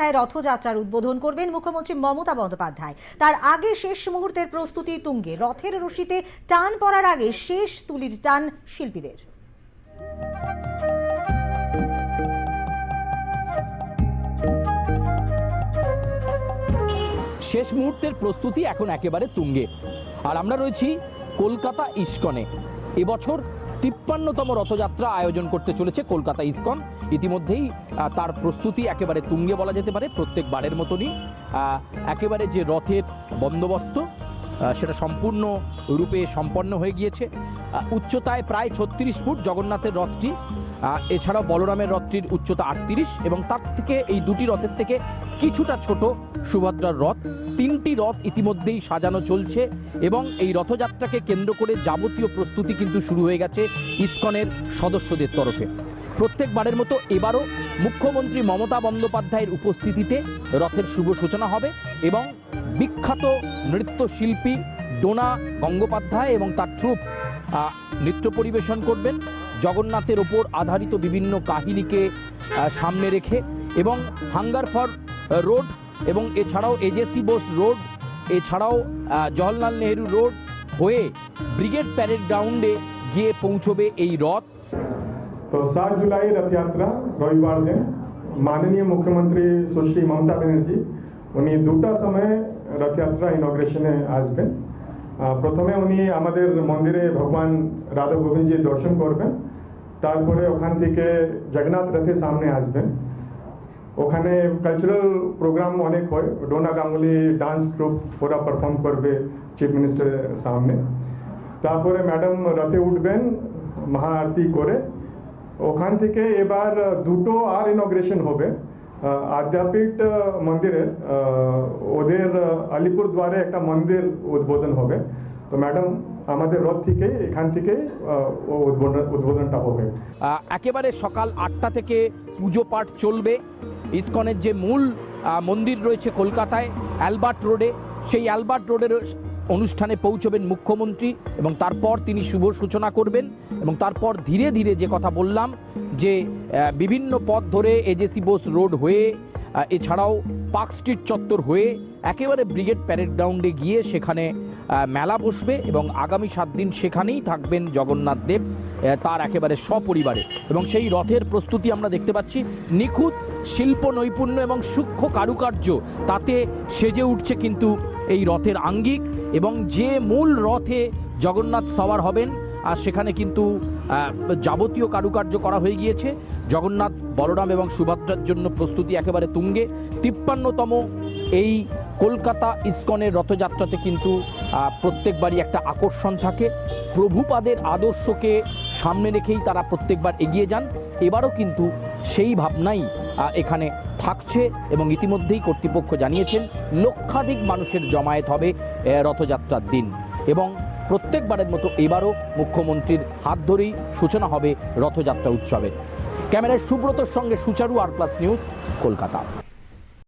কলকাতায় রথযাত্রার উদ্বোধন করবেন মুখ্যমন্ত্রী মমতা বন্দ্যোপাধ্যায়। তার আগে শেষ মুহূর্তের প্রস্তুতি তুঙ্গে। রথের রশিতে টান পড়ার আগে শেষ তুলির টান শিল্পীদের। শেষ মুহূর্তের প্রস্তুতি এখন একেবারে তুঙ্গে। আর আমরা রয়েছি কলকাতা ইস্কনে। এবছর তিপ্পান্নতম রথযাত্রা আয়োজন করতে চলেছে কলকাতা ইস্কন। ইতিমধ্যেই তার প্রস্তুতি একেবারে তুঙ্গে বলা যেতে পারে, প্রত্যেকবারের মতনই। একেবারে যে রথের বন্দোবস্ত সেটা সম্পূর্ণ রূপে সম্পন্ন হয়ে গিয়েছে। উচ্চতায় প্রায় ছত্রিশ ফুট জগন্নাথের রথটি এছাড়াও বলরামের রথটির উচ্চতা আটত্রিশ এবং তার থেকে এই দুটি রথের থেকে কিছুটা ছোট, সুভদ্রার রথ, তিনটি রথ ইতিমধ্যেই সাজানো চলছে এবং এই রথযাত্রাকে কেন্দ্র করে যাবতীয় প্রস্তুতি কিন্তু শুরু হয়ে গেছে ইসকনের সদস্যদের তরফে। প্রত্যেকবারের মতো এবারও মুখ্যমন্ত্রী মমতা বন্দ্যোপাধ্যায়ের উপস্থিতিতে রথের শুভ সূচনা হবে এবং বিখ্যাত নৃত্যশিল্পী ডোনা গঙ্গোপাধ্যায় এবং তার ট্রুপ নৃত্য পরিবেশন করবেন, জগন্নাথের ওপর আধারিত বিভিন্ন কাহিনীকে সামনে রেখে এবং হাঙ্গার ফর রোড এবং এছাড়াও এজেসি বোস রোড, এছাড়াও জওহরলাল নেহরু রোড হয়ে ব্রিগেড প্যারেড গ্রাউন্ডে গিয়ে পৌঁছবে এই রথ। তো সাত জুলাই রথযাত্রা, রবিবার দিন মাননীয় মুখ্যমন্ত্রী সুশ্রী মমতা ব্যানার্জি, উনি দুটা সময়ে রথযাত্রা ইনগ্রেশনে আসবেন। প্রথমে উনি আমাদের মন্দিরে ভগবান রাধা গোবিন্দজির দর্শন করবেন, তারপরে ওখান থেকে জগন্নাথ রথের সামনে আসবেন। ওখানে কালচারাল প্রোগ্রাম অনেক হয়। ডোনা গাঙ্গুলি ডান্স ট্রুপ ওরা পারফর্ম করবে চিফ মিনিস্টারের সামনে। তারপরে ম্যাডাম রথে উঠবেন, মহাআরতি করে। ওখান থেকে এবার দুটো আর ইনগ্রেশন হবে। আদ্যাপীঠ মন্দিরে। ওদের আলিপুর দ্বারে একটা মন্দির উদ্বোধন হবে। তো ম্যাডাম আমাদের রথ থেকে এখান থেকে উদ্বোধন, উদ্বোধনটা হবে। একেবারে সকাল আটটা থেকে পুজো পাঠ চলবে। ইসকনের যে মূল মন্দির রয়েছে কলকাতায়, অ্যালবার্ট রোডে, সেই অ্যালবার্ট রোডের অনুষ্ঠানে পৌঁছবেন মুখ্যমন্ত্রী এবং তারপর তিনি শুভ সূচনা করবেন এবং তারপর ধীরে ধীরে যে কথা বললাম যে বিভিন্ন পথ ধরে এজেসি বোস রোড হয়ে এছাড়াও পার্ক স্ট্রিট চত্বর হয়ে একেবারে ব্রিগেড প্যারেড গ্রাউন্ডে গিয়ে সেখানে মেলা বসবে এবং আগামী সাত দিন সেখানেই থাকবেন জগন্নাথ দেব তার একেবারে সপরিবারে। এবং সেই রথের প্রস্তুতি আমরা দেখতে পাচ্ছি। নিখুঁত শিল্প, নৈপুণ্য এবং সূক্ষ্ম কারুকার্য, তাতে সেজে উঠছে কিন্তু এই রথের আঙ্গিক এবং যে মূল রথে জগন্নাথ সওয়ার হবেন, আর সেখানে কিন্তু যাবতীয় কারুকার্য করা হয়ে গিয়েছে। জগন্নাথ, বলরাম এবং সুভদ্রার জন্য প্রস্তুতি একেবারে তুঙ্গে। তিপ্পান্নতম এই কলকাতা ইস্কনের রথযাত্রাতে কিন্তু প্রত্যেকবারই একটা আকর্ষণ থাকে। প্রভুপাদের আদর্শকে সামনে রেখেই তারা প্রত্যেকবার এগিয়ে যান। এবারও কিন্তু সেই ভাবনাই এখানে থাকছে এবং ইতিমধ্যেই কর্তৃপক্ষ জানিয়েছেন লক্ষাধিক মানুষের জমায়েত হবে রথযাত্রার দিন। এবং প্রত্যেকবারের মতো এবারও মুখ্যমন্ত্রীর হাত ধরেই সূচনা হবে রথযাত্রা উৎসবে। ক্যামেরায় সুব্রতর সঙ্গে সুচারু আর প্লাস নিউজ, কলকাতা।